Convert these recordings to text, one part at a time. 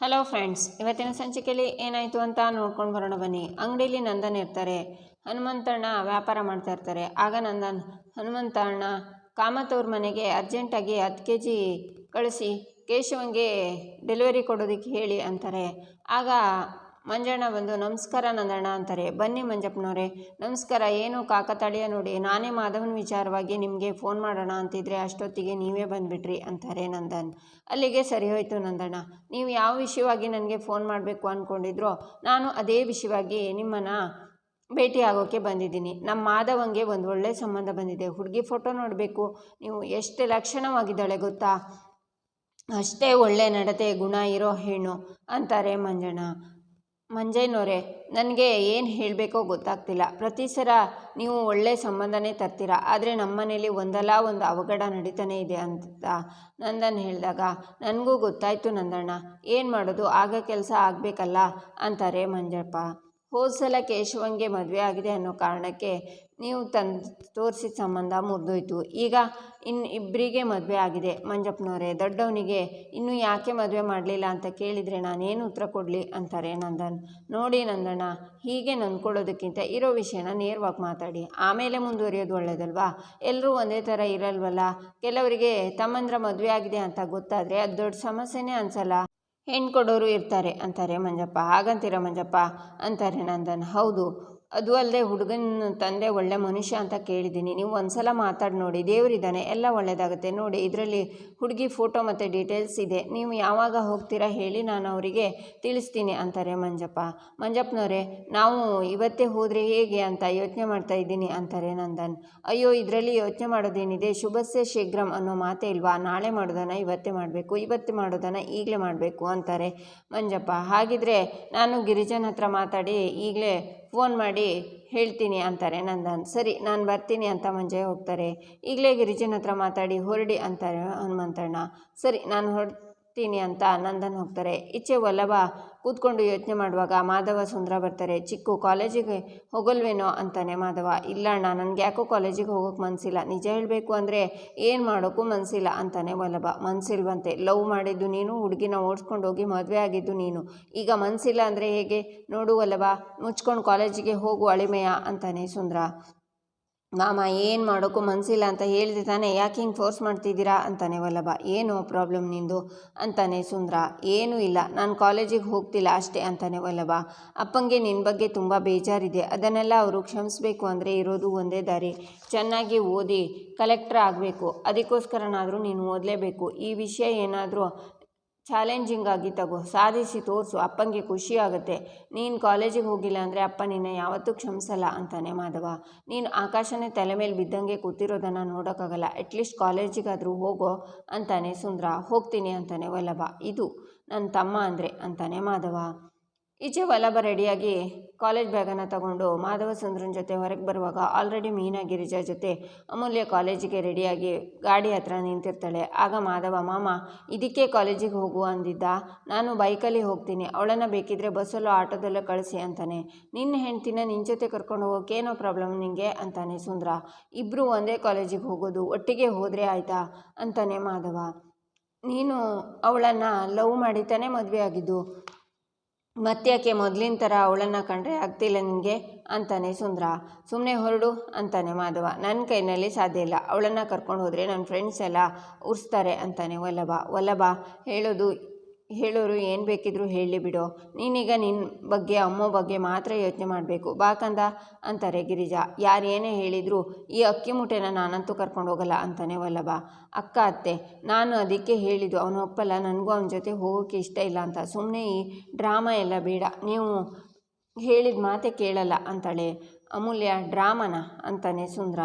Hello friends, ಇವತ್ತಿನ ಸಂಚಿಕೆಯಲ್ಲಿ ಏನಾಯಿತು ಅಂತ ನೋಡ್ಕೊಂಡು ಬರೋಣ ಬನ್ನಿ. ಅಂಗಡಿಯಲ್ಲಿ ನಂದನ್ ಇರ್ತಾರೆ. ಹನುಮಂತಣ್ಣ ವ್ಯಾಪಾರ ಮಾಡ್ತಾ ಇರ್ತಾರೆ. ಆಗ ನಂದನ್, ಹನುಮಂತಣ್ಣ ಕಾಮತ್ ಅವ್ರ ಮನೆಗೆ ಅರ್ಜೆಂಟಾಗಿ ಹತ್ತು ಕೆ ಜಿ ಕಳಿಸಿ, ಕೇಶವಂಗೆ ಡೆಲಿವರಿ ಕೊಡೋದಕ್ಕೆ ಹೇಳಿ ಅಂತಾರೆ. ಆಗ ಮಂಜಣ್ಣ ಬಂದು, ನಮಸ್ಕಾರ ನಂದಣ್ಣ ಅಂತಾರೆ. ಬನ್ನಿ ಮಂಜಪ್ಪನವರೇ. ನಮಸ್ಕಾರ, ಏನು ಕಾಕತಾಳೀಯ ನೋಡಿ. ನಾನೇ ಮಾಧವನ ವಿಚಾರವಾಗಿ ನಿಮಗೆ ಫೋನ್ ಮಾಡೋಣ ಅಂತಿದ್ರೆ ಅಷ್ಟೊತ್ತಿಗೆ ನೀವೇ ಬಂದುಬಿಟ್ರಿ ಅಂತಾರೆ ನಂದನ್. ಅಲ್ಲಿಗೆ ಸರಿ ಹೋಯಿತು ನಂದಣ್ಣ. ನೀವು ಯಾವ ವಿಷಯವಾಗಿ ನನಗೆ ಫೋನ್ ಮಾಡಬೇಕು ಅಂದ್ಕೊಂಡಿದ್ರೋ ನಾನು ಅದೇ ವಿಷಯವಾಗಿ ನಿಮ್ಮನ್ನು ಭೇಟಿ ಆಗೋಕ್ಕೆ ಬಂದಿದ್ದೀನಿ. ನಮ್ಮ ಮಾಧವಂಗೆ ಒಂದು ಒಳ್ಳೆಯ ಸಂಬಂಧ ಬಂದಿದೆ. ಹುಡುಗಿ ಫೋಟೋ ನೋಡಬೇಕು. ನೀವು ಎಷ್ಟು ಲಕ್ಷಣವಾಗಿದ್ದಾಳೆ ಗೊತ್ತಾ? ಅಷ್ಟೇ ಒಳ್ಳೆ ನಡತೆ, ಗುಣ ಇರೋ ಹೆಣ್ಣು ಅಂತಾರೆ ಮಂಜಣ್ಣ. ಮಂಜಯ್ಯನವರೇ, ನನಗೆ ಏನು ಹೇಳಬೇಕೋ ಗೊತ್ತಾಗ್ತಿಲ್ಲ. ಪ್ರತಿ ಸಲ ನೀವು ಒಳ್ಳೆ ಸಂಬಂಧನೇ ತರ್ತೀರ, ಆದರೆ ನಮ್ಮ ಮನೇಲಿ ಒಂದಲ್ಲ ಒಂದು ಅವಘಡ ನಡೀತಾನೆ ಇದೆ ಅಂತ ನಂದನ್ ಹೇಳಿದಾಗ, ನನಗೂ ಗೊತ್ತಾಯಿತು ನಂದಣ್ಣ, ಏನು ಮಾಡೋದು, ಆಗ ಕೆಲಸ ಆಗಬೇಕಲ್ಲ ಅಂತಾರೆ ಮಂಜಪ್ಪ. ಹೋದ ಸಲ ಕೇಶವಂಗೆ ಮದುವೆ ಆಗಿದೆ ಅನ್ನೋ ಕಾರಣಕ್ಕೆ ನೀವು ತಂದು ತೋರಿಸಿದ ಸಂಬಂಧ ಮುರಿದೋಯ್ತು. ಈಗ ಇನ್ನು ಇಬ್ಬರಿಗೆ ಮದುವೆ ಆಗಿದೆ. ಮಂಜಪ್ಪನವರೇ, ದೊಡ್ಡವನಿಗೆ ಇನ್ನೂ ಯಾಕೆ ಮದುವೆ ಮಾಡಲಿಲ್ಲ ಅಂತ ಕೇಳಿದರೆ ನಾನೇನು ಉತ್ತರ ಕೊಡಲಿ ಅಂತಾರೆ ನಂದನ್. ನೋಡಿ ನಂದಣ್ಣ, ಹೀಗೆ ನಂದ್ಕೊಳ್ಳೋದಕ್ಕಿಂತ ಇರೋ ವಿಷಯನ ನೇರವಾಗಿ ಮಾತಾಡಿ. ಆಮೇಲೆ ಮುಂದುವರಿಯೋದು ಒಳ್ಳೇದಲ್ವಾ? ಎಲ್ಲರೂ ಒಂದೇ ಥರ ಇರಲ್ವಲ್ಲ? ಕೆಲವರಿಗೆ ತಮ್ಮಂದ್ರ ಮದುವೆ ಆಗಿದೆ ಅಂತ ಗೊತ್ತಾದರೆ ಅದು ದೊಡ್ಡ ಸಮಸ್ಯೆನೇ ಅನ್ಸಲ್ಲ. ಹೆಣ್ಣು ಕೊಡೋರು ಇರ್ತಾರೆ ಅಂತಾರೆ ಮಂಜಪ್ಪ ಹಾಗಂತೀರ ಮಂಜಪ್ಪ? ಅಂತಾರೆ ನಂದನ್. ಹೌದು ಅದು ಅಲ್ಲದೆ ಹುಡುಗನ ತಂದೆ ಒಳ್ಳೆ ಮನುಷ್ಯ ಅಂತ ಕೇಳಿದ್ದೀನಿ. ನೀವು ಒಂದ್ಸಲ ಮಾತಾಡಿ ನೋಡಿ. ದೇವರಿದ್ದಾನೆ ಎಲ್ಲ ಒಳ್ಳೆಯದಾಗುತ್ತೆ ನೋಡಿ, ಇದರಲ್ಲಿ ಹುಡುಗಿ ಫೋಟೋ ಮತ್ತು ಡೀಟೇಲ್ಸ್ ಇದೆ. ನೀವು ಯಾವಾಗ ಹೋಗ್ತೀರಾ ಹೇಳಿ ನಾನು ಅವರಿಗೆ ತಿಳಿಸ್ತೀನಿ ಅಂತಾರೆ ಮಂಜಪ್ಪ. ಮಂಜಪ್ಪನವರೇ ನಾವು ಇವತ್ತೇ ಹೋದರೆ ಹೇಗೆ ಅಂತ ಯೋಚನೆ ಮಾಡ್ತಾ ಇದ್ದೀನಿ ಅಂತಾರೆ ನಂದನ್. ಅಯ್ಯೋ, ಇದರಲ್ಲಿ ಯೋಚನೆ ಮಾಡೋದೇನಿದೆ? ಶುಭಸ್ಯ ಶೀಘ್ರಂ ಅನ್ನೋ ಮಾತೇ ಇಲ್ವಾ? ನಾಳೆ ಮಾಡೋದನ್ನು ಇವತ್ತೇ ಮಾಡಬೇಕು, ಇವತ್ತೇ ಮಾಡೋದನ್ನು ಈಗಲೇ ಮಾಡಬೇಕು ಅಂತಾರೆ ಮಂಜಪ್ಪ. ಹಾಗಿದ್ರೆ ನಾನು ಗಿರಿಜನ ಹತ್ರ ಮಾತಾಡಿ ಈಗಲೇ ಫೋನ್ ಮಾಡಿ ಹೇಳ್ತೀನಿ ಅಂತಾರೆ ನಂದನ್. ಸರಿ, ನಾನು ಬರ್ತೀನಿ ಅಂತ ಮಂಜೆ ಹೋಗ್ತಾರೆ. ಈಗಲೇ ಗಿರಿಜನ ಹತ್ರ ಮಾತಾಡಿ ಹೊರಡಿ ಅಂತಾರೆ ಹನುಮಂತಣ್ಣ. ಸರಿ, ನಾನು ಹೊರಡ್ತೀನಿ ಅಂತ ನಂದನ್ ಹೋಗ್ತಾರೆ. ಈಚೆ ವಲ್ಲಭ ಕೂತ್ಕೊಂಡು ಯೋಚನೆ ಮಾಡುವಾಗ, ಮಾಧವ ಸುಂದರ ಬರ್ತಾರೆ, ಚಿಕ್ಕು ಕಾಲೇಜಿಗೆ ಹೋಗಲ್ವೇನೋ? ಅಂತಾನೆ ಮಾಧವ. ಇಲ್ಲ ಅಣ್ಣ, ನನಗೆ ಯಾಕೋ ಕಾಲೇಜಿಗೆ ಹೋಗೋಕೆ ಮನಸ್ಸಿಲ್ಲ ನಿಜ ಹೇಳಬೇಕು ಅಂದರೆ ಏನು ಮಾಡೋಕ್ಕೂ ಮನಸ್ಸಿಲ್ಲ ಅಂತಾನೆ ವಲ್ಲಭ. ಮನಸ್ಸಿಲ್ವಂತೆ ಲವ್ ಮಾಡಿದ್ದು ನೀನು, ಹುಡುಗಿನ ಓಡಿಸ್ಕೊಂಡು ಹೋಗಿ ಮದುವೆ ಆಗಿದ್ದು ನೀನು. ಈಗ ಮನಸ್ಸಿಲ್ಲ ಅಂದರೆ ಹೇಗೆ? ನೋಡು ವಲ್ಲಭ, ಮುಚ್ಕೊಂಡು ಕಾಲೇಜಿಗೆ ಹೋಗು ಅಳಿಮೆಯ, ಅಂತಾನೆ ಸುಂದರ. ಮಾಮ, ಏನು ಮಾಡೋಕ್ಕೂ ಮನಸ್ಸಿಲ್ಲ ಅಂತ ಹೇಳಿದೆ ತಾನೇ, ಯಾಕೆ ಹಿಂಗೆ ಫೋರ್ಸ್ ಮಾಡ್ತಿದ್ದೀರಾ? ಅಂತಾನೆ ವಲ್ಲಭ. ಏನು ಪ್ರಾಬ್ಲಮ್ ನಿಂದು? ಅಂತಾನೆ ಸುಂದ್ರ. ಏನೂ ಇಲ್ಲ. ನಾನು ಕಾಲೇಜಿಗೆ ಹೋಗ್ತಿಲ್ಲ ಅಷ್ಟೇ, ಅಂತಾನೆ ವಲ್ಲಭ. ಅಪ್ಪಂಗೆ ನಿನ್ನ ಬಗ್ಗೆ ತುಂಬ ಬೇಜಾರಿದೆ. ಅದನ್ನೆಲ್ಲ ಅವರು ಕ್ಷಮಿಸಬೇಕು ಅಂದರೆ ಇರೋದು ಒಂದೇ ದಾರಿ. ಚೆನ್ನಾಗಿ ಓದಿ ಕಲೆಕ್ಟ್ರ್ ಆಗಬೇಕು. ಅದಕ್ಕೋಸ್ಕರನಾದರೂ ನೀನು ಓದಲೇಬೇಕು. ಈ ವಿಷಯ ಏನಾದರೂ ಚಾಲೆಂಜಿಂಗ್ ಆಗಿ ತಗೋ, ಸಾಧಿಸಿ ತೋರಿಸು ಅಪ್ಪನಿಗೆ ಖುಷಿ ಆಗುತ್ತೆ. ನೀನು ಕಾಲೇಜಿಗೆ ಹೋಗಿಲ್ಲ ಅಂದರೆ ಅಪ್ಪ ನಿನ್ನ ಯಾವತ್ತೂ ಕ್ಷಮಿಸಲ್ಲ ಅಂತಾನೆ ಮಾಧವ. ನೀನು ಆಕಾಶನೇ ತಲೆ ಮೇಲೆ ಬಿದ್ದಂಗೆ ಕೂತಿರೋದನ್ನು ನೋಡೋಕ್ಕಾಗಲ್ಲ. ಅಟ್ಲೀಸ್ಟ್ ಕಾಲೇಜಿಗಾದರೂ ಹೋಗೋ ಅಂತಾನೆ ಸುಂದ್ರ. ಹೋಗ್ತೀನಿ ಅಂತಾನೆ ವಲ್ಲಭ. ಇದು ನನ್ನ ತಮ್ಮ ಅಂದರೆ ಅಂತಾನೆ ಮಾಧವ. ಈಚೆ ವಲ್ಲಭ ರೆಡಿಯಾಗಿ ಕಾಲೇಜ್ ಬ್ಯಾಗನ್ನು ತಗೊಂಡು ಮಾಧವ ಸುಂದ್ರನ ಜೊತೆ ಹೊರಗೆ ಬರುವಾಗ ಆಲ್ರೆಡಿ ಮೀನಾ ಗಿರಿಜಾ ಜೊತೆ ಅಮೂಲ್ಯ ಕಾಲೇಜಿಗೆ ರೆಡಿಯಾಗಿ ಗಾಡಿ ಹತ್ರ ನಿಂತಿರ್ತಾಳೆ. ಆಗ ಮಾಧವ, ಮಾಮ, ಇದಕ್ಕೆ ಕಾಲೇಜಿಗೆ ಹೋಗು ಅಂದಿದ್ದ. ನಾನು ಬೈಕಲ್ಲಿ ಹೋಗ್ತೀನಿ. ಅವಳನ್ನು ಬೇಕಿದ್ರೆ ಬಸ್ಸಲ್ಲೋ ಆಟೋದಲ್ಲೋ ಕಳಿಸಿ ಅಂತಾನೆ. ನಿನ್ನ ಹೆಂಡ್ತಿನ ನಿನ್ನ ಜೊತೆ ಕರ್ಕೊಂಡು ಹೋಗೋಕ್ಕೇನೋ ಪ್ರಾಬ್ಲಮ್ ನಿನಗೆ ಅಂತಾನೆ ಸುಂದ್ರ. ಇಬ್ಬರು ಒಂದೇ ಕಾಲೇಜಿಗೆ ಹೋಗೋದು. ಒಟ್ಟಿಗೆ ಹೋದರೆ ಆಯಿತಾ? ಅಂತಾನೆ ಮಾಧವ. ನೀನು ಅವಳನ್ನು ಲವ್ ಮಾಡಿ ತಾನೇ ಮದುವೆ ಆಗಿದ್ದು. ಮತ್ತ್ಯಾಕೆ ಮೊದಲಿನ ಥರ ಅವಳನ್ನ ಕಂಡ್ರೆ ಆಗ್ತಿಲ್ಲ ನಿನಗೆ? ಅಂತಾನೆ ಸುಂದರ. ಸುಮ್ಮನೆ ಹೊರಡು, ಅಂತಾನೆ ಮಾಧವ. ನನ್ನ ಕೈನಲ್ಲಿ ಸಾಧ್ಯ ಇಲ್ಲ. ಅವಳನ್ನು ಕರ್ಕೊಂಡು ಹೋದರೆ ನನ್ನ ಫ್ರೆಂಡ್ಸ್ ಎಲ್ಲ ಉರ್ಸ್ತಾರೆ, ಅಂತಾನೆ ವಲ್ಲಭ. ವಲ್ಲಭ, ಹೇಳೋದು ಹೇಳೋರು ಏನು ಬೇಕಿದ್ರೂ ಹೇಳಿ ಬಿಡು. ನೀನೀಗ ನಿನ್ನ ಬಗ್ಗೆ, ಅಮ್ಮ ಬಗ್ಗೆ ಮಾತ್ರ ಯೋಚನೆ ಮಾಡಬೇಕು. ಬಾಕಂದ ಅಂತಾರೆ ಗಿರಿಜಾ. ಯಾರು ಏನೇ ಹೇಳಿದರೂ, ಈ ಅಕ್ಕಿ ಮುಟ್ಟೆನ ನಾನಂತೂ ಕರ್ಕೊಂಡು ಹೋಗಲ್ಲ ಅಂತಾನೆ ವಲ್ಲಭ. ಅಕ್ಕ, ಅತ್ತೆ, ನಾನು ಅದಕ್ಕೆ ಹೇಳಿದ್ದು, ಅವನು ಒಪ್ಪಲ್ಲ, ನನಗೂ ಅವನ ಜೊತೆ ಹೋಗೋಕ್ಕೆ ಇಷ್ಟ ಇಲ್ಲ ಅಂತ. ಸುಮ್ಮನೆ ಈ ಡ್ರಾಮಾ ಎಲ್ಲ ಬೇಡ. ನೀವು ಹೇಳಿದ ಮಾತೆ ಕೇಳಲ್ಲ ಅಂತಾಳೆ. ಅಮೂಲ್ಯ, ಡ್ರಾಮನ, ಅಂತಾನೆ ಸುಂದರ.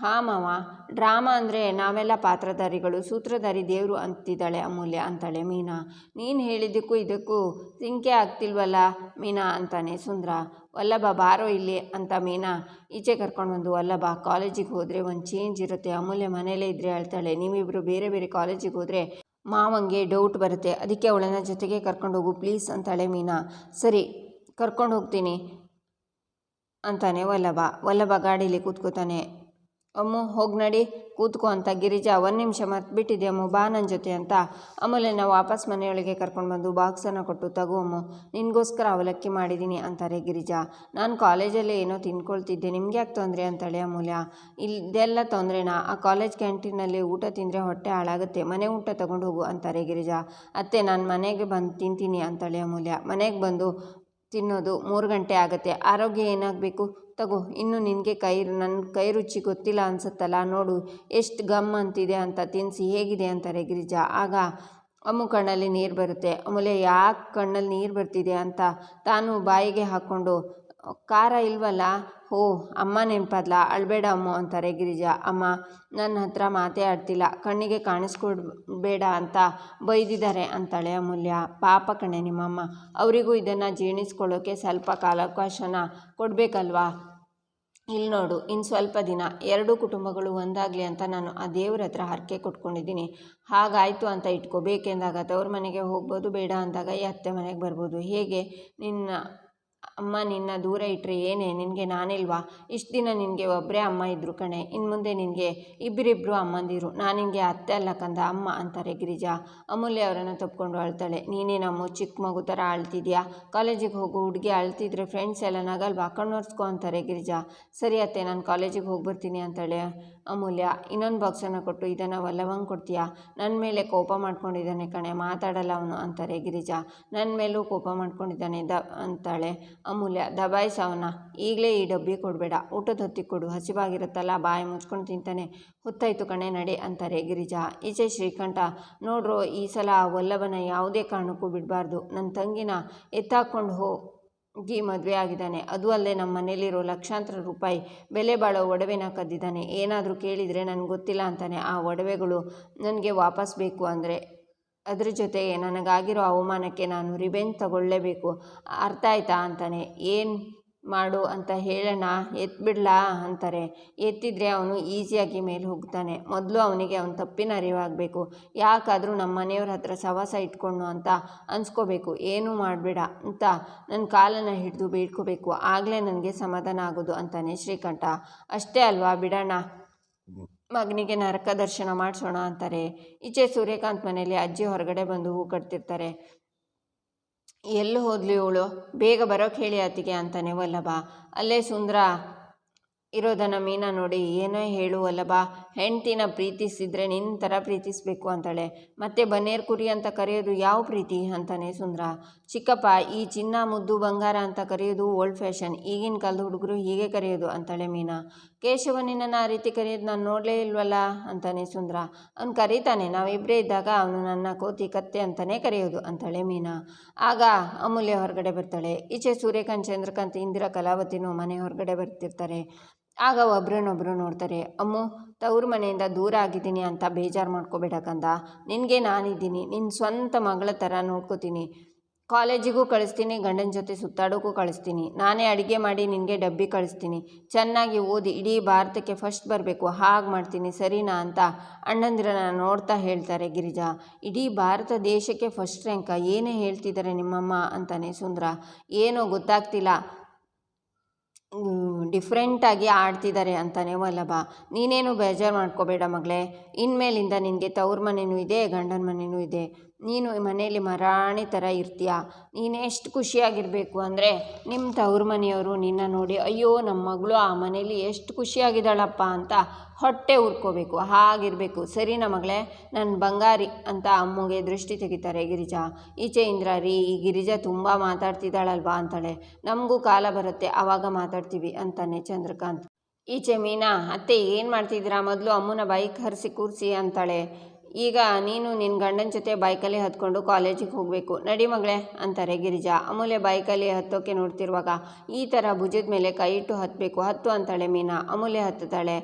ಹಾಂ ಮಾವ. ಡ್ರಾಮಾ ಅಂದರೆ ನಾವೆಲ್ಲ ಪಾತ್ರಧಾರಿಗಳು. ಸೂತ್ರಧಾರಿ ದೇವರು ಅಂತಿದ್ದಾಳೆ ಅಮೂಲ್ಯ ಅಂತಾಳೆ ಮೀನಾ. ನೀನು ಹೇಳಿದ್ದಕ್ಕೂ ಇದಕ್ಕೂ ಸಿಂಕೆ ಆಗ್ತಿಲ್ವಲ್ಲ ಮೀನಾ ಅಂತಾನೆ ಸುಂದ್ರ. ವಲ್ಲಭ ಬಾರೋ ಇಲ್ಲಿ ಅಂತ ಮೀನಾ ಈಚೆ ಕರ್ಕೊಂಡು ಬಂದು ವಲ್ಲಭ ಕಾಲೇಜಿಗೆ ಹೋದರೆ ಒಂದು ಚೇಂಜ್ ಇರುತ್ತೆ. ಅಮೂಲ್ಯ ಮನೇಲೇ ಇದ್ದರೆ ಹೇಳ್ತಾಳೆ ನೀವಿಬ್ಬರು ಬೇರೆ ಬೇರೆ ಕಾಲೇಜಿಗೆ ಹೋದರೆ ಮಾವಂಗೆ ಡೌಟ್ ಬರುತ್ತೆ. ಅದಕ್ಕೆ ಅವಳನ್ನ ಜೊತೆಗೆ ಕರ್ಕೊಂಡು ಹೋಗು ಪ್ಲೀಸ್ ಅಂತಾಳೆ ಮೀನಾ. ಸರಿ, ಕರ್ಕೊಂಡು ಹೋಗ್ತೀನಿ ಅಂತಾನೆ ವಲ್ಲಭ. ವಲ್ಲಭ ಗಾಡೀಲಿ ಕೂತ್ಕೋತಾನೆ. ಅಮ್ಮು, ಹೋಗಿ ನಡಿ, ಕೂತ್ಕೋ ಅಂತ ಗಿರಿಜಾ ಒಂದು ನಿಮಿಷ ಮರ್ತ್ಬಿಟ್ಟಿದೆ ಅಮ್ಮು, ಬಾ ನನ್ನ ಜೊತೆ ಅಂತ. ಅಮೂಲ್ಯನ ವಾಪಸ್ ಮನೆಯೊಳಗೆ ಕರ್ಕೊಂಡು ಬಂದು ಬಾಕ್ಸನ್ನು ಕೊಟ್ಟು, ತಗೋ ಅಮ್ಮು, ನಿನಗೋಸ್ಕರ ಅವಲಕ್ಕಿ ಮಾಡಿದ್ದೀನಿ ಅಂತಾರೆ ಗಿರಿಜಾ. ನಾನು ಕಾಲೇಜಲ್ಲಿ ಏನೋ ತಿನ್ಕೊಳ್ತಿದ್ದೆ, ನಿಮ್ಗೆ ಯಾಕೆ ತೊಂದರೆ ಅಂತಾಳೆ ಅಮೂಲ್ಯ. ಇದೆಲ್ಲ ತೊಂದರೆನಾ? ಆ ಕಾಲೇಜ್ ಕ್ಯಾಂಟೀನಲ್ಲಿ ಊಟ ತಿಂದರೆ ಹೊಟ್ಟೆ ಹಾಳಾಗುತ್ತೆ, ಮನೆ ಊಟ ತಗೊಂಡು ಹೋಗು ಅಂತಾರೆ ಗಿರಿಜಾ. ಅತ್ತೆ, ನಾನು ಮನೆಗೆ ಬಂದು ತಿಂತೀನಿ ಅಂತಾಳೆ ಅಮೂಲ್ಯ. ಮನೆಗೆ ಬಂದು ತಿನ್ನೋದು ಮೂರು ಗಂಟೆ ಆಗುತ್ತೆ. ಆರೋಗ್ಯ ಏನಾಗಬೇಕು? ತಗೋ, ಇನ್ನು ನಿನಗೆ ಕೈ ನನ್ನ ಕೈ ರುಚಿ ಗೊತ್ತಿಲ್ಲ ಅನ್ಸುತ್ತಲ್ಲ, ನೋಡು. ಎಷ್ಟು ಗಮ್ ಅಂತಿದೆ ಅಂತ ತಿನ್ನಿಸಿ ಹೇಗಿದೆ ಅಂತಾರೆ ಗಿರಿಜಾ. ಆಗ ಅಮ್ಮು ಕಣ್ಣಲ್ಲಿ ನೀರು ಬರುತ್ತೆ. ಆಮೇಲೆ ಯಾಕೆ ಕಣ್ಣಲ್ಲಿ ನೀರು ಬರ್ತಿದೆ ಅಂತ ತಾನು ಬಾಯಿಗೆ ಹಾಕ್ಕೊಂಡು ಖಾರ ಇಲ್ವಲ್ಲ? ಓ ಅಮ್ಮ ನೆನಪಾದ್ಲ? ಅಳಬೇಡ ಅಮ್ಮ ಅಂತಾರೆ ಗಿರಿಜಾ. ಅಮ್ಮ ನನ್ನ ಹತ್ರ ಮಾತೇ ಆಡ್ತಿಲ್ಲ. ಕಣ್ಣಿಗೆ ಕಾಣಿಸ್ಕೊಡ್ಬೇಡ ಅಂತ ಬೈದಿದ್ದಾರೆ ಅಂತಾಳೆ ಅಮೂಲ್ಯ. ಪಾಪ ಕಣೆ ನಿಮ್ಮಮ್ಮ. ಅವರಿಗೂ ಇದನ್ನು ಜೀರ್ಣಿಸ್ಕೊಳ್ಳೋಕೆ ಸ್ವಲ್ಪ ಕಾಲಾವಕಾಶನ ಕೊಡಬೇಕಲ್ವಾ? ಇಲ್ಲಿ ನೋಡು ಇನ್ನು ಸ್ವಲ್ಪ ದಿನ. ಎರಡೂ ಕುಟುಂಬಗಳು ಒಂದಾಗಲಿ ಅಂತ ನಾನು ಆ ದೇವ್ರ ಹತ್ರ ಹರಕೆ ಕೊಟ್ಕೊಂಡಿದ್ದೀನಿ. ಹಾಗಾಯಿತು ಅಂತ ಇಟ್ಕೋಬೇಕೆಂದಾಗ ತವ್ರ ಮನೆಗೆ ಹೋಗ್ಬೋದು, ಬೇಡ ಅಂದಾಗ ಈ ಅತ್ತೆ ಮನೆಗೆ ಬರ್ಬೋದು. ಹೇಗೆ? ನಿನ್ನ ಅಮ್ಮ, ನಿನ್ನ ದೂರ ಇಟ್ಟರೆ ಏನೇ? ನಿನಗೆ ನಾನಿಲ್ವಾ? ಇಷ್ಟು ದಿನ ನಿನಗೆ ಒಬ್ಬರೇ ಅಮ್ಮ ಇದ್ದರು ಕಣೆ. ಇನ್ನು ಮುಂದೆ ನಿನಗೆ ಇಬ್ಬರಿಬ್ಬರು ಅಮ್ಮಂದಿರು. ನಾನು ನಿನಗೆ ಅತ್ತೆ ಅಲ್ಲ ಕಂದ, ಅಮ್ಮ ಅಂತಾರೆ ಗಿರಿಜಾ. ಅಮೂಲ್ಯ ಅವರನ್ನು ತಪ್ಕೊಂಡು ಅಳ್ತಾಳೆ. ನೀನೇನಮ್ಮ ಚಿಕ್ಕ ಮಗು ಥರ ಅಳ್ತಿದ್ಯಾ? ಕಾಲೇಜಿಗೆ ಹೋಗು ಹುಡುಗಿ ಅಳ್ತಿದ್ರೆ ಫ್ರೆಂಡ್ಸ್ ಎಲ್ಲ ನಗಲ್ವಾ? ಕಣ್ಣೊರ್ಸ್ಕೊ ಅಂತಾರೆ ಗಿರಿಜಾ. ಸರಿ ಅತ್ತೆ, ನಾನು ಕಾಲೇಜಿಗೆ ಹೋಗಿ ಬರ್ತೀನಿ ಅಂತಾಳೆ ಅಮೂಲ್ಯ. ಇನ್ನೊಂದು ಬಾಕ್ಸನ್ನು ಕೊಟ್ಟು ಇದನ್ನು ಒಲ್ಲವಂಗೆ ಕೊಡ್ತೀಯಾ? ನನ್ನ ಮೇಲೆ ಕೋಪ ಮಾಡ್ಕೊಂಡಿದ್ದಾನೆ ಕಣೆ. ಮಾತಾಡಲ್ಲ ಅವನು ಅಂತಾರೆ ಗಿರಿಜಾ. ನನ್ನ ಮೇಲೂ ಕೋಪ ಮಾಡ್ಕೊಂಡಿದ್ದಾನೆ ದ ಅಂತಾಳೆ ಅಮೂಲ್ಯ ದಬಾಯಿಸವನ ಈಗಲೇ ಈ ಡಬ್ಬಿ ಕೊಡಬೇಡ. ಊಟದ ಹೊತ್ತಿಗೆ ಕೊಡು. ಹಸಿವಾಗಿರುತ್ತಲ್ಲ. ಬಾಯಿ ಮುಚ್ಕೊಂಡು ತಿಂತಾನೆ. ಹೊತ್ತಾಯ್ತು ಕಣೆ, ನಡೆ ಅಂತಾರೆ ಗಿರಿಜಾ. ಈಚೆ ಶ್ರೀಕಂಠ, ನೋಡ್ರೋ, ಈ ಸಲ ವಲ್ಲಭನ ಯಾವುದೇ ಕಾರಣಕ್ಕೂ ಬಿಡಬಾರ್ದು. ನನ್ನ ತಂಗಿನ ಎತ್ತಾಕೊಂಡು ಹೋ ಗಿ ಮದುವೆ ಆಗಿದ್ದಾನೆ. ಅದು ಅಲ್ಲದೆ ನಮ್ಮ ಮನೇಲಿರೋ ಲಕ್ಷಾಂತರ ರೂಪಾಯಿ ಬೆಲೆ ಬಾಳೋ ಒಡವೆನ ಕದ್ದಿದ್ದಾನೆ. ಏನಾದರೂ ಕೇಳಿದರೆ ನನಗೆ ಗೊತ್ತಿಲ್ಲ ಅಂತಾನೆ. ಆ ಒಡವೆಗಳು ನನಗೆ ವಾಪಸ್ ಬೇಕು ಅಂದರೆ ಅದ್ರ ಜೊತೆಗೆ ನನಗಾಗಿರೋ ಅವಮಾನಕ್ಕೆ ನಾನು ರಿವೆಂಜ್ ತಗೊಳ್ಳೇಬೇಕು. ಅರ್ಥ ಆಯ್ತಾ ಅಂತಾನೆ. ಏನು ಮಾಡು ಅಂತ ಹೇಳೋಣ ಎತ್ಬಿಡ್ಲಾ ಅಂತಾರೆ. ಎತ್ತಿದ್ರೆ ಅವನು ಈಸಿಯಾಗಿ ಮೇಲೆ ಹೋಗ್ತಾನೆ. ಮೊದಲು ಅವನಿಗೆ ಅವನ ತಪ್ಪಿನ ಅರಿವಾಗಬೇಕು. ಯಾಕಾದರೂ ನಮ್ಮ ಮನೆಯವ್ರ ಹತ್ರ ಸವಾಸ ಇಟ್ಕೊಂಡು ಅಂತ ಅನ್ಸ್ಕೋಬೇಕು. ಏನೂ ಮಾಡಬೇಡ ಅಂತ ನನ್ನ ಕಾಲನ್ನು ಹಿಡಿದು ಬೀಳ್ಕೋಬೇಕು. ಆಗಲೇ ನನಗೆ ಸಮಾಧಾನ ಆಗೋದು ಅಂತಾನೆ ಶ್ರೀಕಂಠ. ಅಷ್ಟೇ ಅಲ್ವಾ ಬಿಡೋಣ ಮಗನಿಗೆ ನರಕ ದರ್ಶನ ಮಾಡಿಸೋಣ ಅಂತಾರೆ. ಈಚೆ ಸೂರ್ಯಕಾಂತ್ ಮನೆಯಲ್ಲಿ ಅಜ್ಜಿ ಹೊರಗಡೆ ಬಂದು ಹೂ ಕಟ್ತಿರ್ತಾರೆ. ಎಲ್ಲಿ ಹೋದ್ಲು ಇವಳು? ಬೇಗ ಬರೋಕೆ ಹೇಳಿ ಆತಿಗೆ ಅಂತಾನೆ ವಲ್ಲಭ. ಅಲ್ಲೇ ಸುಂದರ, ಇರೋದನ್ನು ಮೀನಾ ನೋಡಿ, ಏನೋ ಹೇಳು ವಲ್ಲಭ. ಹೆಂಡ್ತಿನ ಪ್ರೀತಿಸಿದ್ರೆ ನಿನ್ನ ಥರ ಪ್ರೀತಿಸಬೇಕು, ಅಂತಾಳೆ. ಮತ್ತೆ ಬನ್ನೇರ್ ಕುರಿ ಅಂತ ಕರೆಯೋದು ಯಾವ ಪ್ರೀತಿ? ಅಂತಾನೆ ಸುಂದರ. ಚಿಕ್ಕಪ್ಪ, ಈ ಚಿನ್ನ, ಮುದ್ದು, ಬಂಗಾರ ಅಂತ ಕರೆಯೋದು ಓಲ್ಡ್ ಫ್ಯಾಷನ್ ಈಗಿನ ಕಾಲದ ಹುಡುಗರು ಹೀಗೆ ಕರೆಯೋದು, ಅಂತಾಳೆ ಮೀನಾ. ಕೇಶವ ನಿನ್ನನ್ನು ಆ ರೀತಿ ಕರೆಯೋದು ನಾನು ನೋಡಲೇ ಇಲ್ವಲ್ಲ? ಅಂತಾನೆ ಸುಂದರ. ಅವ್ನು ಕರೀತಾನೆ. ನಾವಿಬ್ಬರೇ ಇದ್ದಾಗ ಅವನು ನನ್ನ ಕೋತಿ ಕತ್ತೆ ಅಂತಲೇ ಕರೆಯೋದು, ಅಂತಾಳೆ ಮೀನಾ. ಆಗ ಅಮೂಲ್ಯ ಹೊರಗಡೆ ಬರ್ತಾಳೆ. ಈಚೆ ಸೂರ್ಯಕಾಂತ್, ಚಂದ್ರಕಾಂತ್, ಇಂದಿರಾ, ಕಲಾವತಿನೂ ಮನೆ ಹೊರಗಡೆ ಬರ್ತಿರ್ತಾರೆ. ಆಗ ಒಬ್ರನ್ನೊಬ್ರು ನೋಡ್ತಾರೆ. ಅಮ್ಮು ತವ್ರ ಮನೆಯಿಂದ ದೂರ ಆಗಿದ್ದೀನಿ ಅಂತ ಬೇಜಾರು ಮಾಡ್ಕೋಬೇಡ ಕಂದ. ನಿನಗೆ ನಾನಿದ್ದೀನಿ. ನಿನ್ನ ಸ್ವಂತ ಮಗಳ ಥರ ನೋಡ್ಕೋತೀನಿ. ಕಾಲೇಜಿಗೂ ಕಳಿಸ್ತೀನಿ, ಗಂಡನ ಜೊತೆ ಸುತ್ತಾಡೋಕ್ಕೂ ಕಳಿಸ್ತೀನಿ. ನಾನೇ ಅಡುಗೆ ಮಾಡಿ ನಿನಗೆ ಡಬ್ಬಿ ಕಳಿಸ್ತೀನಿ. ಚೆನ್ನಾಗಿ ಓದಿ, ಇಡೀ ಭಾರತಕ್ಕೆ ಫಸ್ಟ್ ಬರಬೇಕು. ಹಾಗೆ ಮಾಡ್ತೀನಿ, ಸರಿನಾ ಅಂತ ಅಣ್ಣಂದಿರನ್ನ ನೋಡ್ತಾ ಹೇಳ್ತಾರೆ ಗಿರಿಜಾ. ಇಡೀ ಭಾರತ ದೇಶಕ್ಕೆ ಫಸ್ಟ್ ರ್ಯಾಂಕ ಏನೇ ಹೇಳ್ತಿದ್ದಾರೆ ನಿಮ್ಮಮ್ಮ ಅಂತಾನೆ ಸುಂದರ. ಏನೋ ಗೊತ್ತಾಗ್ತಿಲ್ಲ. ಡಿಫ್ರೆಂಟಾಗಿ ಆಡ್ತಿದ್ದಾರೆ ಅಂತಾನೆ ವಲ್ಲಭ. ನೀನೇನು ಬೇಜಾರು ಮಾಡ್ಕೋಬೇಡ ಮಗಳೇ. ಇನ್ಮೇಲಿಂದ ನಿನಗೆ ತವ್ರ ಮನೆಯೂ ಇದೆ, ಗಂಡನ ಮನೆಯೂ ಇದೆ. ನೀನು ಮನೆಯಲ್ಲಿ ಮರಾಣಿ ಥರ ಇರ್ತೀಯ? ಎಷ್ಟು ಖುಷಿಯಾಗಿರಬೇಕು ಅಂದರೆ ನಿಮ್ಮ ತವ್ರ ಮನೆಯವರು ನಿನ್ನ ನೋಡಿ, ಅಯ್ಯೋ ನಮ್ಮ ಮಗಳು ಆ ಮನೇಲಿ ಎಷ್ಟು ಖುಷಿಯಾಗಿದ್ದಾಳಪ್ಪ ಅಂತ ಹೊಟ್ಟೆ ಉರ್ಕೋಬೇಕು. ಹಾಗಿರಬೇಕು. ಸರಿನಾ ಮಗಳೇ? ನನ್ನ ಬಂಗಾರಿ ಅಂತ ಅಮ್ಮಗೆ ದೃಷ್ಟಿ ತೆಗಿತಾರೆ ಗಿರಿಜಾ. ಈಚೆ ಇಂದ್ರ, ರೀ, ಈ ಗಿರಿಜಾ ತುಂಬ ಮಾತಾಡ್ತಿದ್ದಾಳಲ್ವಾ ಅಂತಾಳೆ. ನಮಗೂ ಕಾಲ ಬರುತ್ತೆ ಆವಾಗ ಮಾತಾಡ್ತೀವಿ ಅಂತಾನೆ ಚಂದ್ರಕಾಂತ್. ಈಚೆ ಮೀನಾ, ಅತ್ತೆ, ಏನು ಮಾಡ್ತಿದ್ದೀರಾ? ಮೊದಲು ಅಮ್ಮನ ಬೈಕ್ ಹರಿಸಿ ಕೂರಿಸಿ ಅಂತಾಳೆ. ಈಗ ನೀನು ನಿನ್ನ ಗಂಡನ ಜೊತೆ ಬೈಕಲ್ಲಿ ಹತ್ಕೊಂಡು ಕಾಲೇಜಿಗೆ ಹೋಗಬೇಕು. ನಡಿ ಮಗಳೆ, ಅಂತಾರೆ ಗಿರಿಜಾ. ಅಮೂಲ್ಯ ಬೈಕಲ್ಲಿ ಹತ್ತೋಕೆ ನೋಡ್ತಿರುವಾಗ ಈ ಥರ ಭುಜದ ಮೇಲೆ ಕೈ ಇಟ್ಟು ಹತ್ತಬೇಕು ಹತ್ತು ಅಂತಾಳೆ ಮೀನಾ. ಅಮೂಲ್ಯ ಹತ್ತುತ್ತಾಳೆ.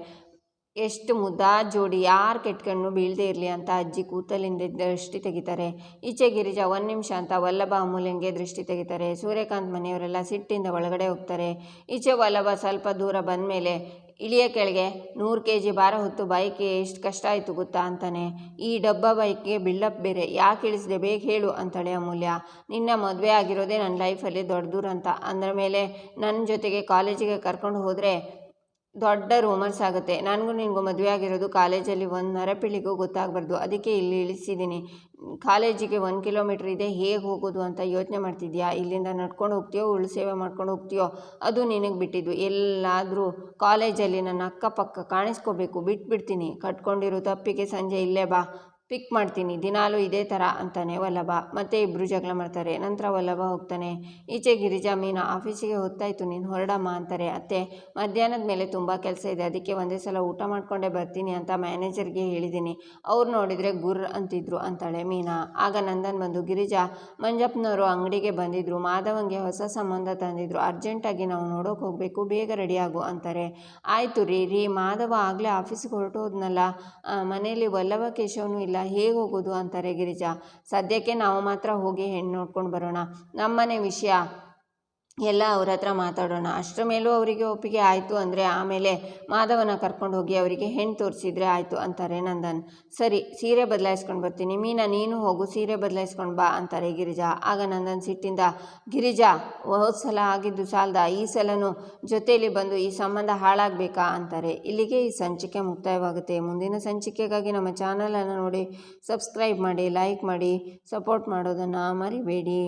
ಎಷ್ಟು ಮುದ್ದಾದ ಜೋಡಿ, ಯಾರು ಕೆಟ್ಕಣ್ಣು ಬೀಳದೇ ಇರಲಿ ಅಂತ ಅಜ್ಜಿ ಕೂತಲಿಂದ ದೃಷ್ಟಿ ತೆಗಿತಾರೆ. ಈಚೆ ಗಿರಿಜಾ ಒಂದು ನಿಮಿಷ ಅಂತ ವಲ್ಲಭ ಅಮೂಲ್ಯಂಗೆ ದೃಷ್ಟಿ ತೆಗಿತಾರೆ. ಸೂರ್ಯಕಾಂತ್ ಮನೆಯವರೆಲ್ಲ ಸಿಟ್ಟಿಂದ ಒಳಗಡೆ ಹೋಗ್ತಾರೆ. ಈಚೆ ವಲ್ಲಭ ಸ್ವಲ್ಪ ದೂರ ಬಂದ ಮೇಲೆ ಇಳಿಯ ಕೆಳಗೆ ನೂರು ಕೆ ಜಿ ಭಾರ ಹೊತ್ತು ಬೈಕ್ಗೆ ಎಷ್ಟು ಕಷ್ಟ ಆಯಿತು ಗೊತ್ತಾ ಅಂತಾನೆ. ಈ ಡಬ್ಬ ಬೈಕ್ಗೆ ಬಿಲ್ಡಪ್ ಬೇರೆ, ಯಾಕೆ ಇಳಿಸಿದೆ ಬೇಗ ಹೇಳು ಅಂತಾಳೆ ಅಮೂಲ್ಯ. ನಿನ್ನ ಮದುವೆ ಆಗಿರೋದೇ ನನ್ನ ಲೈಫಲ್ಲಿ ದೊಡ್ಡ ದೂರ ಅಂತ. ಅಂದ್ರ ಮೇಲೆ ನನ್ನ ಜೊತೆಗೆ ಕಾಲೇಜಿಗೆ ಕರ್ಕೊಂಡು ಹೋದರೆ ದೊಡ್ಡ ರೂಮರ್ಸ್ ಆಗುತ್ತೆ. ನನಗೂ ನಿನಗೂ ಮದುವೆ ಆಗಿರೋದು ಕಾಲೇಜಲ್ಲಿ ಒಂದು ನರಪಿಳಿಗೂ ಗೊತ್ತಾಗಬಾರ್ದು. ಅದಕ್ಕೆ ಇಲ್ಲಿ ಇಳಿಸಿದ್ದೀನಿ ಕಾಲೇಜಿಗೆ ಒಂದು ಕಿಲೋಮೀಟ್ರ್ ಇದೆ, ಹೇಗೆ ಹೋಗೋದು ಅಂತ ಯೋಚನೆ ಮಾಡ್ತಿದ್ಯಾ? ಇಲ್ಲಿಂದ ನಡ್ಕೊಂಡು ಹೋಗ್ತೀಯೋ, ಉಳು ಸೇವೆ ಮಾಡ್ಕೊಂಡು ಹೋಗ್ತೀಯೋ? ಅದು ನಿನಗೆ ಬಿಟ್ಟಿದ್ದು. ಎಲ್ಲಾದರೂ ಕಾಲೇಜಲ್ಲಿ ನನ್ನ ಅಕ್ಕಪಕ್ಕ ಕಾಣಿಸ್ಕೋಬೇಕು, ಬಿಟ್ಬಿಡ್ತೀನಿ. ಕಟ್ಕೊಂಡಿರೋ ತಪ್ಪಿಗೆ ಸಂಜೆ ಇಲ್ಲೇ ಬಾ. ಪಿಕ್ ಮಾಡ್ತೀನಿ. ದಿನಾಲೂ ಇದೇ ಥರ ಅಂತಾನೆ ವಲ್ಲಭ. ಮತ್ತೆ ಇಬ್ಬರು ಜಗಳ ಮಾಡ್ತಾರೆ. ನಂತರ ವಲ್ಲಭ ಹೋಗ್ತಾನೆ. ಈಚೆ ಗಿರಿಜಾ ಮೀನು ಆಫೀಸಿಗೆ ಹೊತ್ತಾಯಿತು ನೀನು ಹೊರಡಮ್ಮ ಅಂತಾರೆ ಅತ್ತೆ. ಮಧ್ಯಾಹ್ನದ ಮೇಲೆ ತುಂಬ ಕೆಲಸ ಇದೆ. ಅದಕ್ಕೆ ಒಂದೇ ಸಲ ಊಟ ಮಾಡಿಕೊಂಡೇ ಬರ್ತೀನಿ ಅಂತ ಮ್ಯಾನೇಜರ್ಗೆ ಹೇಳಿದ್ದೀನಿ. ಅವ್ರು ನೋಡಿದರೆ ಗುರ್ ಅಂತಿದ್ರು ಅಂತಾಳೆ ಮೀನಾ. ಆಗ ನಂದನ್ ಬಂದು, ಗಿರಿಜಾ, ಮಂಜಪ್ಪನವರು ಅಂಗಡಿಗೆ ಬಂದಿದ್ರು. ಮಾಧವಂಗೆ ಹೊಸ ಸಂಬಂಧ ತಂದಿದ್ರು. ಅರ್ಜೆಂಟಾಗಿ ನಾವು ನೋಡೋಕೆ ಹೋಗಬೇಕು. ಬೇಗ ರೆಡಿಯಾಗು ಅಂತಾರೆ. ಆಯಿತು ರೀ ರೀ. ಮಾಧವ ಆಗಲೇ ಆಫೀಸ್ಗೆ ಹೊರಟೋದ್ನಲ್ಲ. ಮನೆಯಲ್ಲಿ ವಲ್ಲಭ, ಕೇಶವನೂ ಇಲ್ಲ ಹೇಗೆ ಹೋಗೋದು? ಅಂತಾರೆ ಗಿರಿಜಾ. ಸದ್ಯಕ್ಕೆ ನಾವು ಮಾತ್ರ ಹೋಗಿ ಹೆಣ್ಣು ನೋಡ್ಕೊಂಡು ಬರೋಣ. ನಮ್ಮನೆ ವಿಷಯ. ಎಲ್ಲ ಅವ್ರ ಹತ್ರ ಮಾತಾಡೋಣ. ಅಷ್ಟರ ಮೇಲೂ ಅವರಿಗೆ ಒಪ್ಪಿಗೆ ಆಯಿತು ಅಂದರೆ ಆಮೇಲೆ ಮಾಧವನ ಕರ್ಕೊಂಡು ಹೋಗಿ ಅವರಿಗೆ ಹೆಣ್ಣು ತೋರಿಸಿದ್ರೆ ಆಯಿತು ಅಂತಾರೆ ನಂದನ್. ಸರಿ, ಸೀರೆ ಬದಲಾಯಿಸ್ಕೊಂಡು ಬರ್ತೀನಿ. ಮೀನಾ, ನೀನು ಹೋಗು. ಸೀರೆ ಬದಲಾಯಿಸ್ಕೊಂಡು ಬಾ ಅಂತಾರೆ ಗಿರಿಜಾ. ಆಗ ನಂದನ್ ಸಿಟ್ಟಿಂದ, ಗಿರಿಜಾ, ಹೋದ ಸಲ ಆಗಿದ್ದು ಸಾಲದ? ಈ ಸಲನೂ ಜೊತೆಯಲ್ಲಿ ಬಂದು ಈ ಸಂಬಂಧ ಹಾಳಾಗಬೇಕಾ? ಅಂತಾರೆ. ಇಲ್ಲಿಗೆ ಈ ಸಂಚಿಕೆ ಮುಕ್ತಾಯವಾಗುತ್ತೆ. ಮುಂದಿನ ಸಂಚಿಕೆಗಾಗಿ ನಮ್ಮ ಚಾನಲನ್ನು ನೋಡಿ, ಸಬ್ಸ್ಕ್ರೈಬ್ ಮಾಡಿ, ಲೈಕ್ ಮಾಡಿ, ಸಪೋರ್ಟ್ ಮಾಡೋದನ್ನು ಮರಿಬೇಡಿ.